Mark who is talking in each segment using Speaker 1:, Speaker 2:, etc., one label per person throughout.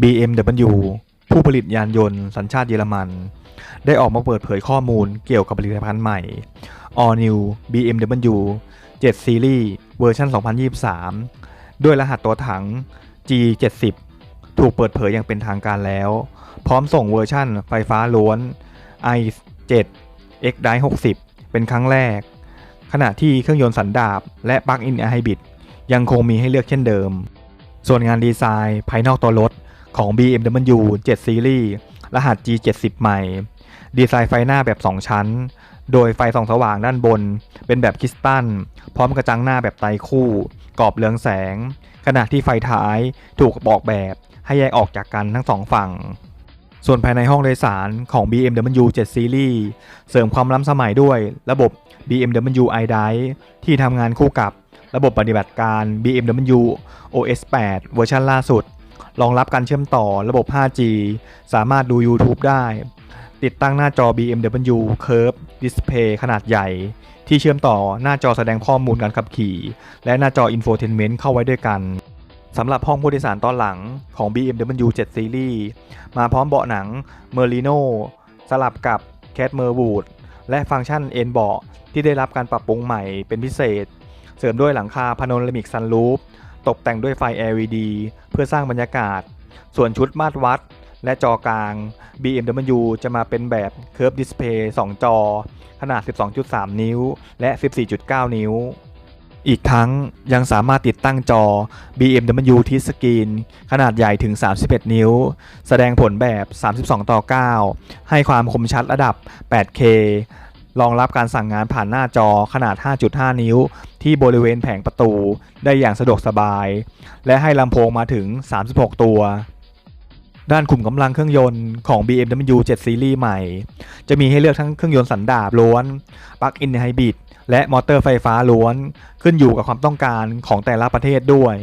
Speaker 1: BMW ผู้ผลิตยานยนต์สัญชาติเยอรมัน ได้ออกมาเปิดเผยข้อมูลเกี่ยวกับผลิตภัณฑ์ใหม่ All New BMW 7 Series เวอร์ชัน2023 ด้วยรหัสตัวถัง G70 ถูกเปิดเผยอย่างเป็นทางการแล้ว พร้อมส่งเวอร์ชั่นไฟฟ้าล้วน i7 X Drive 60 เป็นครั้งแรก ขณะที่เครื่องยนต์สันดาปและ Plug-in Hybrid ยังคงมีให้เลือกเช่นเดิม ส่วนงานดีไซน์ภายนอกตัวรถ ของ BMW 7 Series รหัส G70 ใหม่ ดีไซน์ไฟหน้าแบบ 2 ชั้น โดยไฟส่องสว่างด้านบน เป็นแบบคริสตัล พร้อมกระจังหน้าแบบไตคู่ กรอบเรืองแสง ขณะที่ไฟท้ายถูกออกแบบให้แยกออกจากกันทั้งสองฝั่ง ส่วนภายในห้องโดยสารของ BMW 7 Series เสริมความล้ำสมัยด้วยระบบ BMW iDrive ที่ทำงานคู่กับระบบปฏิบัติการ BMW OS 8 เวอร์ชันล่าสุด รองรับการเชื่อมต่อระบบ 5G สามารถดู YouTube ได้ ติดตั้งหน้าจอ BMW Curve Display ขนาดใหญ่ ที่เชื่อมต่อหน้าจอแสดงข้อมูลการขับขี่ และหน้าจอ Infotainment เข้าไว้ด้วยกันสำหรับห้องผู้โดยสารตอนหลังของ BMW 7 Series มาพร้อมเบาะหนัง Merlino สลับกับ Cat m e r w o o d และฟังก์ชันเอนเบาะที่ได้รับการปรับปรุงใหม่เป็นพิเศษ เสริมด้วยหลังคา Panoramic Sunroof ตกแต่งด้วยไฟ LED เพื่อสร้างบรรยากาศ ส่วนชุดมาตรวัด และจอกลาง BMW จะมาเป็นแบบ Curve Display 2 จอ ขนาด 12.3 นิ้ว และ 14.9 นิ้ว อีกทั้งยังสามารถติดตั้งจอ BMW t Screen ขนาดใหญ่ถึง 31 นิ้ว แสดงผลแบบ 32 ต่อ 9 ให้ความคมชัดระดับ 8K รองรับการสั่งงานผ่านหน้าจอขนาด 5.5 นิ้ว ที่บริเวณแผงประตูได้อย่างสะดวกสบาย และให้ลำโพงมาถึง 36 ตัว ด้านขุมกำลังเครื่องยนต์ของ BMW 7 Series ใหม่ จะมีให้เลือกทั้งเครื่องยนต์สันดาปล้วน Plug-in Hybrid และมอเตอร์ไฟฟ้าล้วน ขึ้นอยู่กับความต้องการของแต่ละประเทศด้วย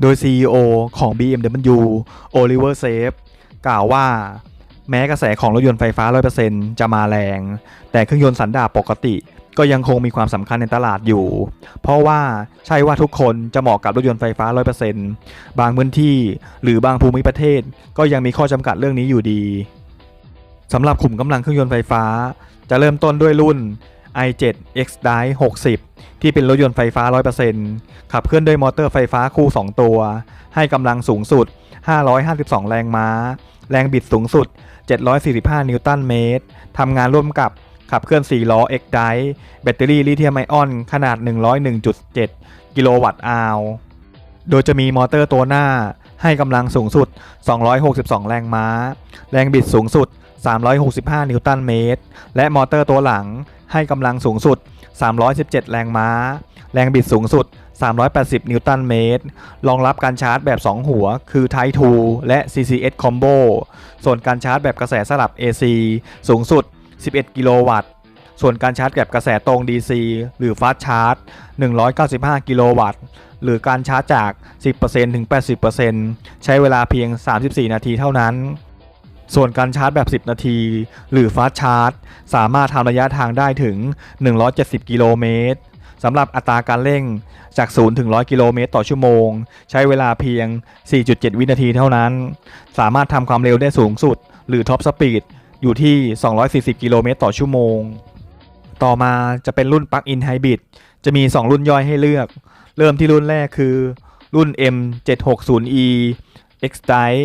Speaker 1: โดย CEO ของ BMW Oliver Safe กล่าวว่า แม้กระแสของรถยนต์ไฟฟ้า 100%จะมาแรง แต่เครื่องยนต์สันดาปปกติ ก็ยังคงมีความสำคัญในตลาดอยู่ เพราะว่าใช่ว่าทุกคนจะเหมาะกับรถยนต์ไฟฟ้า 100%บางพื้นที่หรือบางภูมิประเทศ ก็ยังมีข้อจำกัดเรื่องนี้อยู่ดีสำหรับขุมกำลังเครื่องยนต์ไฟฟ้า จะเริ่มต้นด้วยรุ่น i7 X Drive 60 ที่เป็นรถยนต์ไฟฟ้า 100%ขับเคลื่อนด้วยมอเตอร์ไฟฟ้าคู่ 2 ตัว ให้กำลังสูงสุด 552 แรงม้า แรงบิดสูงสุด 745 นิวตันเมตร ทำงานร่วมกับขับเคลื่อน 4 ล้อ X Drive แบตเตอรี่ลิเธียมไอออน ขนาด 101.7 กิโลวัตต์อาวร์โดยจะมีมอเตอร์ตัวหน้าให้กำลังสูงสุด 262 แรงม้า แรงบิดสูงสุด 365 นิวตันเมตร และมอเตอร์ตัวหลังให้กำลังสูงสุด 317 แรงม้า แรงบิดสูงสุด 380 นิวตันเมตร รองรับการชาร์จแบบ 2 หัว คือ Type 2 และ CCS Combo ส่วนการชาร์จแบบกระแสสลับ AC สูงสุด 11 กิโลวัตต์ ส่วนการชาร์จแบบกระแสตรง DC หรือ Fast Charge 195 กิโลวัตต์ หรือการชาร์จจาก 10%ถึง 80%ใช้เวลาเพียง 34 นาทีเท่านั้น ส่วนการชาร์จแบบ 10 นาที หรือ Fast Charge สามารถทำระยะทางได้ถึง 170 กิโลเมตรสำหรับอัตราการเร่งจาก 0 ถึง 100 กิโลเมตรต่อชั่วโมง ใช้เวลาเพียง 4.7 วินาทีเท่านั้น สามารถทำความเร็วได้สูงสุด หรือ Top Speed อยู่ที่ 240 กิโลเมตรต่อชั่วโมง ต่อมาจะเป็นรุ่น Plug-in Hybrid จะมี 2 รุ่นย่อยให้เลือก เริ่มที่รุ่นแรกคือ รุ่น M760E X-Drive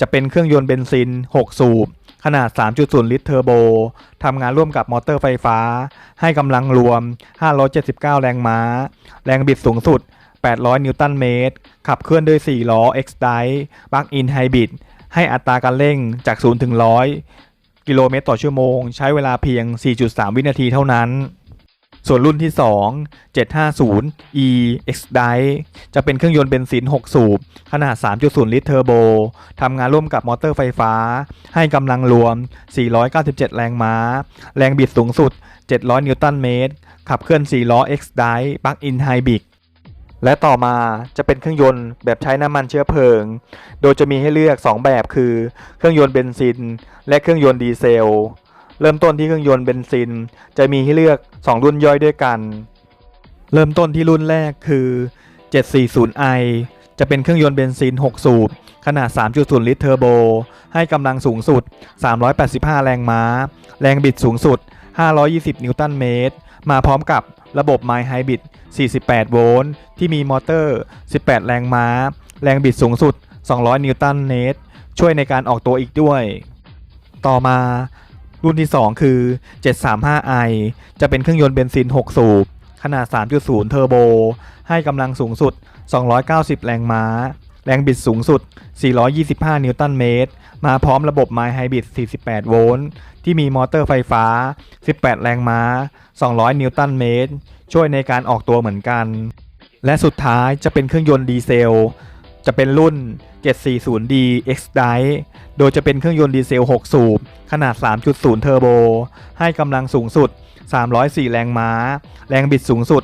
Speaker 1: จะเป็นเครื่องยนต์เบนซิน 6 สูบ ขนาด 3.0 ลิตรเทอร์โบ ทำงานร่วมกับมอเตอร์ไฟฟ้า ให้กำลังรวม 579 แรงม้า แรงบิดสูงสุด 800 นิวตันเมตร ขับเคลื่อนด้วย 4 ล้อ X-Drive Plug-in Hybrid ให้อัตราการเร่งจาก 0 ถึง 100 กิโลเมตรต่อชั่วโมง ใช้เวลาเพียง 4.3 วินาทีเท่านั้น ส่วนรุ่นที่ 2 750 E X Drive จะเป็นเครื่องยนต์เบนซิน 6 สูบ ขนาด 3.0 ลิตรเทอร์โบ ทำงานร่วมกับมอเตอร์ไฟฟ้า ให้กำลังรวม 497 แรงม้า แรงบิดสูงสุด 700 นิวตันเมตร ขับเคลื่อน 4 ล้อ X Drive Plug-in Hybrid และต่อมาจะเป็นเครื่องยนต์แบบใช้น้ำมันเชื้อเพลิง โดยจะมีให้เลือก 2 แบบคือ เครื่องยนต์เบนซิน และเครื่องยนต์ดีเซล เริ่มต้นที่เครื่องยนต์เบนซิน จะมีให้เลือก 2 รุ่นย่อยด้วยกัน เริ่มต้นที่รุ่นแรกคือ 740i จะเป็นเครื่องยนต์เบนซิน 6 สูบ ขนาด 3.0 ลิตรเทอร์โบ ให้กำลังสูงสุด 385 แรงม้า แรงบิดสูงสุด 520 นิวตันเมตร มาพร้อมกับระบบ My Hybrid 48 โวลต์ ที่มีมอเตอร์ 18 แรงม้า แรงบิดสูงสุด 200 นิวตันเมตร ช่วยในการออกตัวอีกด้วย ต่อมา รุ่นที่ 2 คือ 735i จะเป็นเครื่องยนต์เบนซิน 6 สูบ ขนาด 3.0 เทอร์โบ ให้กำลังสูงสุด 290 แรงม้า แรงบิดสูงสุด 425 นิวตันเมตร มาพร้อมระบบ My Hybrid 48 โวลต์ ที่มีมอเตอร์ไฟฟ้า 18 แรงม้า 200 นิวตันเมตร ช่วยในการออกตัวเหมือนกัน และสุดท้ายจะเป็นเครื่องยนต์ดีเซล จะเป็นรุ่น 740D X Drive โดยจะเป็นเครื่องยนต์ดีเซล 6 สูบ ขนาด 3.0 เทอร์โบ ให้กำลังสูงสุด 304 แรงม้า แรงบิดสูงสุด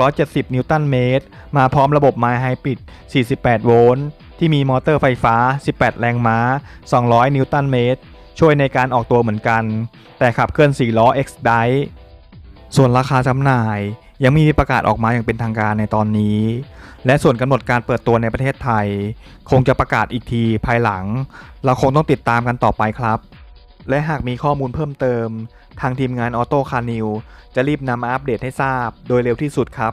Speaker 1: 670 นิวตันเมตร มาพร้อมระบบ My Hybrid 48 โวลต์ ที่มีมอเตอร์ไฟฟ้า 18 แรงม้า 200 นิวตันเมตร ช่วยในการออกตัวเหมือนกัน แต่ขับเคลื่อน 4 ล้อ X Drive ส่วนราคาจำหน่าย ยังมมีประกาศออกมาอย่างเป็นทางการในตอนนี้ และส่วนกำหนดการเปิดตัวในประเทศไทย คงจะประกาศอีกทีภายหลัง เราคงต้องติดตามกันต่อไปครับ และหากมีข้อมูลเพิ่มเติม ทางทีมงานออโต้คานิวจะรีบนำมาอัปเดตให้ทราบโดยเร็วที่สุดครับ